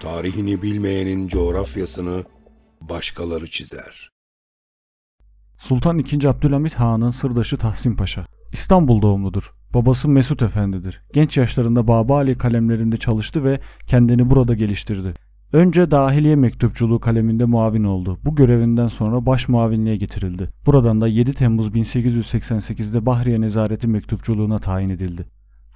Tarihini bilmeyenin coğrafyasını başkaları çizer. Sultan II. Abdülhamit Han'ın sırdaşı Tahsin Paşa. İstanbul doğumludur. Babası Mesut Efendidir. Genç yaşlarında Babali kalemlerinde çalıştı ve kendini burada geliştirdi. Önce dahiliye mektupçuluğu kaleminde muavin oldu. Bu görevinden sonra baş muavinliğe getirildi. Buradan da 7 Temmuz 1888'de Bahriye Nezareti mektupçuluğuna tayin edildi.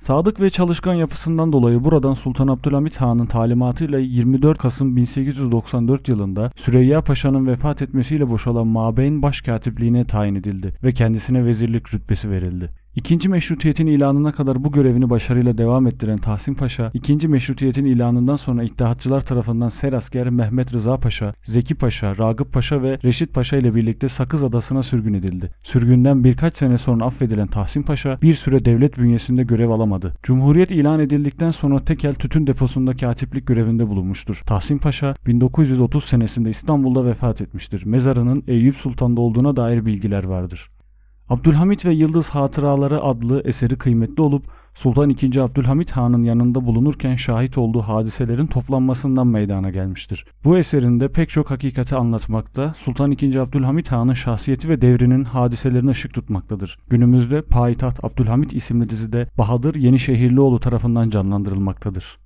Sadık ve çalışkan yapısından dolayı buradan Sultan Abdülhamit Han'ın talimatıyla 24 Kasım 1894 yılında Süreyya Paşa'nın vefat etmesiyle boşalan Mabeyn Başkatipliğine tayin edildi ve kendisine vezirlik rütbesi verildi. İkinci meşrutiyetin ilanına kadar bu görevini başarıyla devam ettiren Tahsin Paşa, ikinci meşrutiyetin ilanından sonra İttihatçılar tarafından Serasker Mehmet Rıza Paşa, Zeki Paşa, Ragıp Paşa ve Reşit Paşa ile birlikte Sakız Adası'na sürgün edildi. Sürgünden birkaç sene sonra affedilen Tahsin Paşa bir süre devlet bünyesinde görev alamadı. Cumhuriyet ilan edildikten sonra tekel tütün deposunda katiplik görevinde bulunmuştur. Tahsin Paşa 1930 senesinde İstanbul'da vefat etmiştir. Mezarının Eyüp Sultan'da olduğuna dair bilgiler vardır. Abdülhamit ve Yıldız Hatıraları adlı eseri kıymetli olup Sultan II. Abdülhamit Han'ın yanında bulunurken şahit olduğu hadiselerin toplanmasından meydana gelmiştir. Bu eserinde pek çok hakikati anlatmakta, Sultan II. Abdülhamit Han'ın şahsiyeti ve devrinin hadiselerini ışık tutmaktadır. Günümüzde Payitaht Abdülhamit isimli dizide Bahadır Yenişehirlioğlu tarafından canlandırılmaktadır.